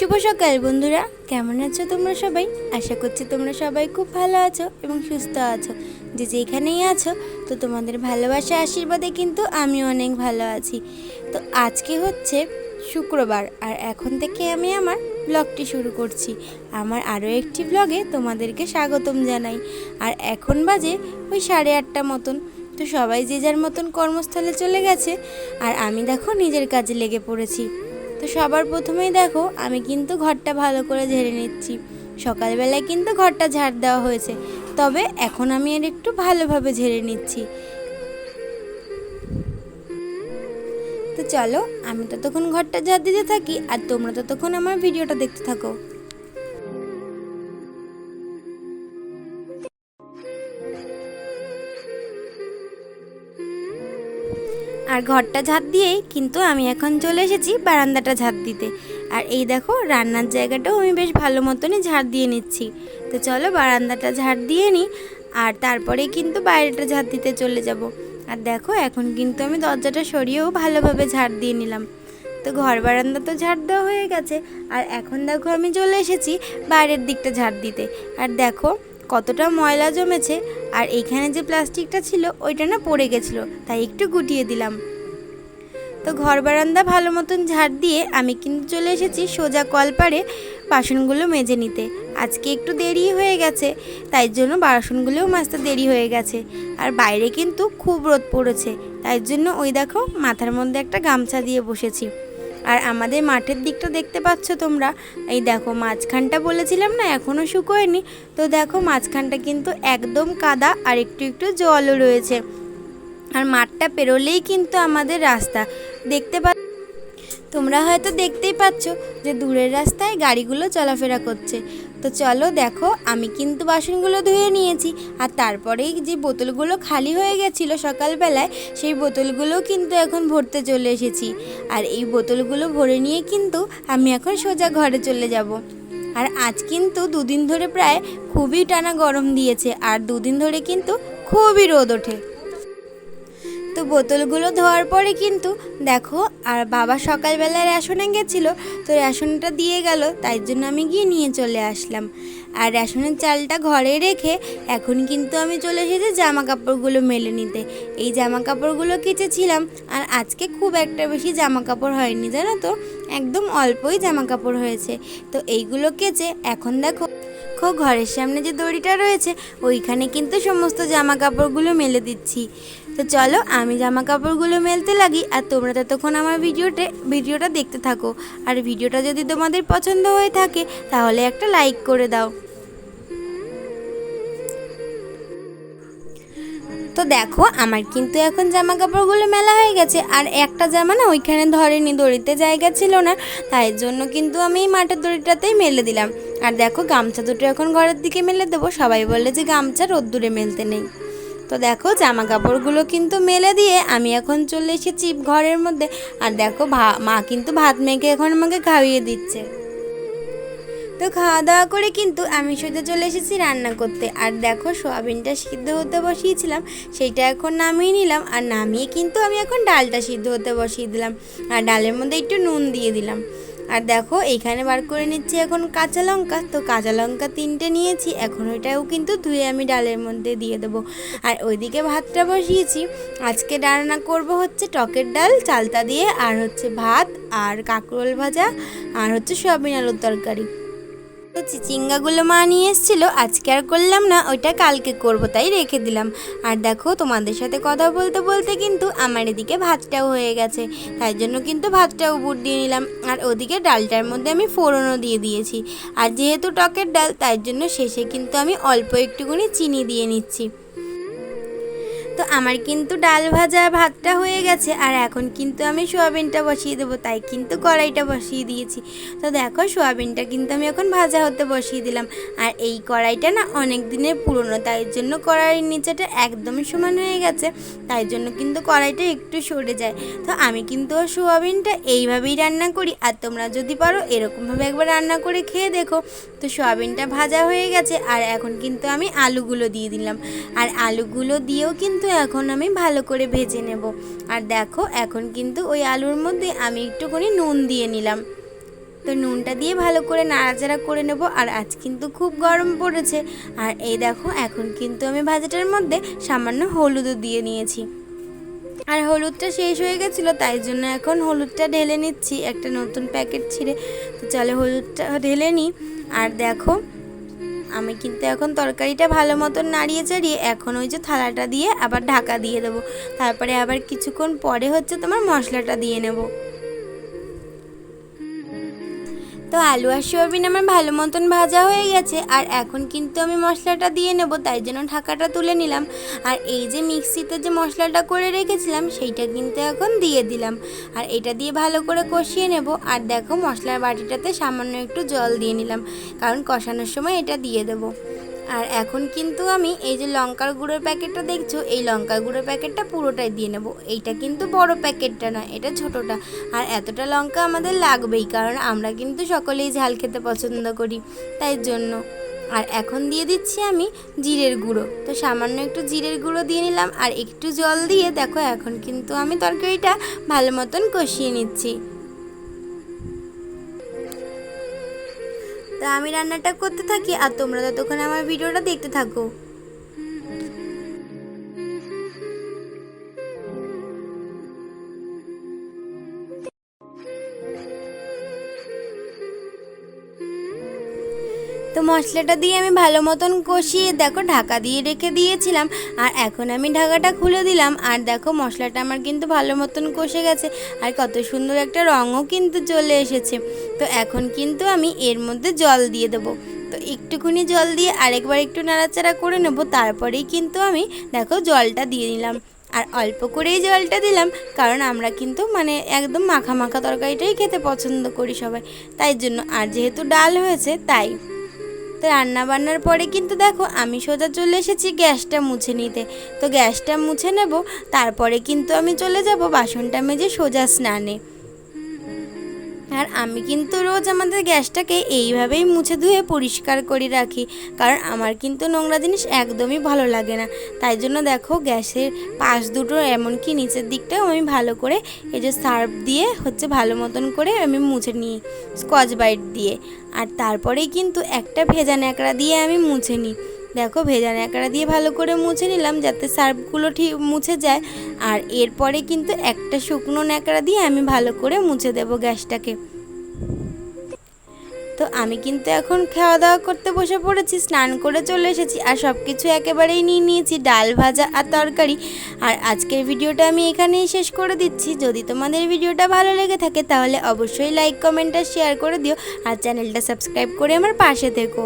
শুভ সকাল, বন্ধুরা। কেমন আছো তোমরা সবাই? আশা করছি তোমরা সবাই খুব ভালো আছো এবং সুস্থ আছো। যে যেখানেই আছো, তো তোমাদের ভালোবাসা, আশীর্বাদে কিন্তু আমি অনেক ভালো আছি। তো আজকে হচ্ছে শুক্রবার, আর এখন থেকে আমি আমার ব্লগটি শুরু করছি। আমার আরও একটি ব্লগে তোমাদেরকে স্বাগতম জানাই। আর এখন বাজে ওই সাড়ে আটটা মতন। তো সবাই যে যার মতন কর্মস্থলে চলে গেছে, আর আমি দেখো নিজের কাজে লেগে পড়েছি। তো সবার প্রথমেই দেখো, আমি কিন্তু ঘরটা ভালো করে ঝেড়ে নিচ্ছি। সকালবেলায় কিন্তু ঘরটা ঝাড় দেওয়া হয়েছে, তবে এখন আমি এর একটু ভালোভাবে ঝেড়ে নিচ্ছি। তো চলো, আমি ততক্ষণ ঘরটা ঝাড় দিতে থাকি, আর তোমরা ততক্ষণ আমার ভিডিওটা দেখতে থাকো। আর ঘরটা ঝাঁট দিয়েই কিন্তু আমি এখন চলে এসেছি বারান্দাটা ঝাঁট দিতে। আর এই দেখো, রান্নার জায়গাটাও আমি বেশ ভালো মতনই ঝাড় দিয়ে নিচ্ছি। তো চলো বারান্দাটা ঝাড় দিয়ে নিই, আর তারপরে কিন্তু বাইরেটা ঝাড় দিতে চলে যাব। আর দেখো, এখন কিন্তু আমি দরজাটা সরিয়েও ভালোভাবে ঝাড় দিয়ে নিলাম। তো ঘর বারান্দা তো ঝাড় দেওয়া হয়ে গেছে। আর এখন দেখো, আমি চলে এসেছি বাইরের দিকটা ঝাড় দিতে। আর দেখো, কতটা ময়লা জমেছে। আর এখানে যে প্লাস্টিকটা ছিল, ওইটা না পড়ে গেছিল, তাই একটু গুটিয়ে দিলাম। তো ঘর বারান্দা ভালো মতন ঝাড় দিয়ে আমি কিন্তু চলে এসেছি সোজা কলপারে বাসনগুলো মেজে নিতে। আজকে একটু দেরি হয়ে গেছে, তাই জন্য বাসনগুলোও মাজতে দেরি হয়ে গেছে। আর বাইরে কিন্তু খুব রোদ পড়েছে, তাই জন্য ওই দেখো মাথার মধ্যে একটা গামছা দিয়ে বসেছি। আর আমাদের মাঠের দিকটা দেখতে পাচ্ছ তোমরা? এই দেখো মাঝখানটা বলেছিলাম না এখনও শুকোয়নি। তো দেখো মাঝখানটা কিন্তু একদম কাদা আর একটু একটু জলও রয়েছে। আর মাঠটা পেরোলেই কিন্তু আমাদের রাস্তা। দেখতে পা তোমরা হয়তো দেখতেই পাচ্ছ যে দূরের রাস্তায় গাড়িগুলো চলাফেরা করছে। তো চলো দেখো, আমি কিন্তু বাসনগুলো ধুয়ে নিয়েছি আর তারপরেই যে বোতলগুলো খালি হয়ে গেছিল সকালবেলায়, সেই বোতলগুলো কিন্তু এখন ভরতে চলে এসেছি। আর এই বোতলগুলো ভরে নিয়ে কিন্তু আমি এখন সোজা ঘরে চলে যাব। আর আজ কিন্তু দুদিন ধরে প্রায় খুবই টানা গরম দিয়েছে, আর দুদিন ধরে কিন্তু খুবই রোদ ওঠে। তো বোতলগুলো ধোয়ার পরে কিন্তু দেখো, আর বাবা সকালবেলায় রেশনে গেছিল তো রেশনটা দিয়ে গেল, তাই জন্য আমি গিয়ে নিয়ে চলে আসলাম। আর রেশনের চালটা ঘরে রেখে এখন কিন্তু আমি চলে এসেছি জামা কাপড়গুলো মেলে নিতে। এই জামা কাপড়গুলো কেচেছিলাম, আর আজকে খুব একটা বেশি জামা কাপড় হয়নি, জানো তো? একদম অল্পই জামা কাপড় হয়েছে। তো এইগুলো কেচে এখন দেখো দেখো ঘরের সামনে যে দড়িটা রয়েছে, ওইখানে কিন্তু সমস্ত জামা কাপড়গুলো মেলে দিচ্ছি। তো চলো আমি জামা কাপড়গুলো মেলতে লাগি আর তোমরা ততক্ষণ আমার ভিডিওতে ভিডিওটা দেখতে থাকো। আর ভিডিওটা যদি তোমাদের পছন্দ হয়ে থাকে, তাহলে একটা লাইক করে দাও। তো দেখো, আমার কিন্তু এখন জামা কাপড়গুলো মেলা হয়ে গেছে। আর একটা জামা না ওইখানে ধরেনি, দড়িতে জায়গা ছিল না। তাই জন্য কিন্তু আমি মাঠের দড়িটাতেই মেলে দিলাম। আর দেখো, গামছা দুটো এখন ঘরের দিকে মেলে দেবো। সবাই বলে যে গামছা রোদ্দুরে মেলতে নেই। তো দেখো জামা কাপড়গুলো কিন্তু মেলে দিয়ে আমি এখন চলে এসেছি ঘরের মধ্যে। আর দেখো মা কিন্তু ভাত মেখে এখন আমাকে খাইয়ে দিচ্ছে। তো খাওয়া দাওয়া করে কিন্তু আমি সোজা চলে এসেছি রান্না করতে। আর দেখো সোয়াবিনটা সিদ্ধ হতে বসিয়েছিলাম, সেইটা এখন নামিয়ে নিলাম। আর নামিয়ে কিন্তু আমি এখন ডালটা সিদ্ধ হতে বসিয়ে দিলাম। আর ডালের মধ্যে একটু নুন দিয়ে দিলাম। আর দেখো, এইখানে বার করে নিচ্ছি এখন কাঁচা লঙ্কা। তো কাঁচা লঙ্কা তিনটে নিয়েছি, এখন ওইটাও কিন্তু ধুয়ে আমি ডালের মধ্যে দিয়ে দেবো। আর ওইদিকে ভাতটা বসিয়েছি। আজকে রান্না করব হচ্ছে টকের ডাল, চালতা দিয়ে, আর হচ্ছে ভাত, আর কাঁকরোল ভাজা, আর হচ্ছে সয়াবিন আলুর তরকারি। তো চিচিঙ্গাগুলো মা নিয়ে এসেছিল, আজকে আর করলাম না, ওইটা কালকে করব, তাই রেখে দিলাম। আর দেখো, তোমাদের সাথে কথা বলতে বলতে কিন্তু আমার এদিকে ভাতটাও হয়ে গেছে, তাই জন্য কিন্তু ভাতটাও উপর দিয়ে নিলাম। আর ওদিকে ডালটার মধ্যে আমি ফোড়নও দিয়ে দিয়েছি। আর যেহেতু টকের ডাল, তাই জন্য শেষে কিন্তু আমি অল্প একটুখানি চিনি দিয়ে নিচ্ছি। তো আমার কিন্তু ডাল ভাজা ভাতটা হয়ে গেছে, আর এখন কিন্তু আমি সোয়াবিনটা বসিয়ে দেবো, তাই কিন্তু কড়াইটা বসিয়ে দিয়েছি। তো দেখো, সোয়াবিনটা কিন্তু আমি এখন ভাজা হতে বসিয়ে দিলাম, আর এই কড়াইটা না অনেক দিনের পুরনো, তাই জন্য কড়াইয়ের নিচেটা একদম সমান হয়ে গেছে, তাই জন্য কিন্তু কড়াইটা একটু সরে যায়। তো আমি কিন্তু সোয়াবিনটা এইভাবেই রান্না করি, আর তোমরা যদি পারো এরকমভাবে একবার রান্না করে খেয়ে দেখো। তো সোয়াবিনটা ভাজা হয়ে গেছে, আর এখন কিন্তু আমি আলুগুলো দিয়ে দিলাম, আর আলুগুলো দিয়েও কিন্তু এখন আমি ভালো করে ভেজে নেব। আর দেখো, এখন কিন্তু ওই আলুর মধ্যে আমি একটুখানি নুন দিয়ে নিলাম। তো নুনটা দিয়ে ভালো করে নাড়াচাড়া করে নেব। আর আজ কিন্তু খুব গরম পড়েছে। আর এই দেখো, এখন কিন্তু আমি ভাজাটার মধ্যে সামান্য হলুদও দিয়ে নিয়েছি। আর হলুদটা শেষ হয়ে গেছিল, তাই জন্য এখন হলুদটা ঢেলে নিচ্ছি। একটা নতুন প্যাকেট ছিঁড়ে। তো চলে হলুদটা ঢেলে নিই। আর দেখো আমি কিন্তু এখন তরকারিটা ভালো মতন নাড়িয়ে চাড়িয়ে এখন ওই যে থালাটা দিয়ে আবার ঢাকা দিয়ে দেবো। তারপরে আবার কিছুক্ষণ পরে হচ্ছে তোমার মশলাটা দিয়ে নেব। তো আলু আর সোয়াবিন আমার ভালো মতন ভাজা হয়ে গেছে, আর এখন কিন্তু আমি মশলাটা দিয়ে নেব, তাই জন্য ঢাকাটা তুলে নিলাম। আর এই যে মিক্সিতে যে মশলাটা করে রেখেছিলাম, সেইটা কিন্তু এখন দিয়ে দিলাম। আর এটা দিয়ে ভালো করে কষিয়ে নেব, আর দেখো মশলার বাটিটাতে সামান্য একটু জল দিয়ে নিলাম, কারণ কষানোর সময় এটা দিয়ে দেবো। আর এখন কিন্তু আমি এই যে লঙ্কার গুঁড়োর প্যাকেটটা দেখছ, এই লঙ্কার গুঁড়োর প্যাকেটটা পুরোটাই দিয়ে নেব। এইটা কিন্তু বড় প্যাকেটটা নয়, এটা ছোটোটা। আর এতটা লঙ্কা আমাদের লাগবেই, কারণ আমরা কিন্তু সকলেই ঝাল খেতে পছন্দ করি, তাই জন্য। আর এখন দিয়ে দিচ্ছি আমি জিরের গুঁড়ো। তো সামান্য একটু জিরের গুঁড়ো দিয়ে নিলাম, আর একটু জল দিয়ে দেখো, এখন কিন্তু আমি তরকারিটা ভালো মতন কষিয়ে নিচ্ছি। তা আমি রান্নাটা করতে থাকি আর তোমরা ততক্ষণ আমার ভিডিওটা দেখতে থাকো। তো মশলাটা দিয়ে আমি ভালো মতন কষিয়ে দেখো ঢাকা দিয়ে রেখে দিয়েছিলাম, আর এখন আমি ঢাকাটা খুলে দিলাম। আর দেখো মশলাটা আমার কিন্তু ভালো মতন কষে গেছে, আর কত সুন্দর একটা রঙও কিন্তু চলে এসেছে। তো এখন কিন্তু আমি এর মধ্যে জল দিয়ে দেবো। তো একটুখানি জল দিয়ে আরেকবার একটু নাড়াচাড়া করে নেব, তারপরেই কিন্তু আমি দেখো জলটা দিয়ে নিলাম আর অল্প করেই জলটা দিলাম, কারণ আমরা কিন্তু মানে একদম মাখা মাখা তরকারিটাই খেতে পছন্দ করি সবাই। তাই জন্য আর যেহেতু ডাল হয়েছে, তাই তো রান্না বান্নার পরে কিন্তু দেখো, আমি সোজা চলে এসেছি গ্যাসটা মুছে নিতে। তো গ্যাসটা মুছে নেব, তারপরে কিন্তু আমি চলে যাব বাসনটা মেজে সোজা স্নানে। আর আমি কিন্তু রোজ আমাদের গ্যাসটাকে এইভাবেই মুছে ধুয়ে পরিষ্কার করে রাখি, কারণ আমার কিন্তু নোংরা জিনিস একদমই ভালো লাগে না। তাই জন্য দেখো, গ্যাসের পাশ দুটো এমনকি নিচের দিকটাও আমি ভালো করে এই যে সার্ফ দিয়ে হচ্ছে ভালো মতন করে আমি মুছে নিই, স্কচ বাইট দিয়ে। আর তারপরেই কিন্তু একটা ভেজা ন্যাকড়া দিয়ে আমি মুছে নিই। দেখো, ভেজা ন্যাকড়া দিয়ে ভালো করে মুছে নিলাম যাতে সার্ফগুলো ঠিক মুছে যায়। আর এরপরে কিন্তু একটা শুকনো ন্যাকড়া দিয়ে আমি ভালো করে মুছে দেব গ্যাসটাকে। তো আমি কিন্তু এখন খাওয়া দাওয়া করতে বসে পড়েছি, স্নান করে চলে এসেছি আর সব কিছু একেবারেই নিয়ে নিয়েছি, ডাল ভাজা আর তরকারি। আর আজকের ভিডিওটা আমি এখানেই শেষ করে দিচ্ছি। যদি তোমাদের ভিডিওটা ভালো লেগে থাকে তাহলে অবশ্যই লাইক কমেন্ট আর শেয়ার করে দিও। আর চ্যানেলটা সাবস্ক্রাইব করে আমার পাশে থেকো।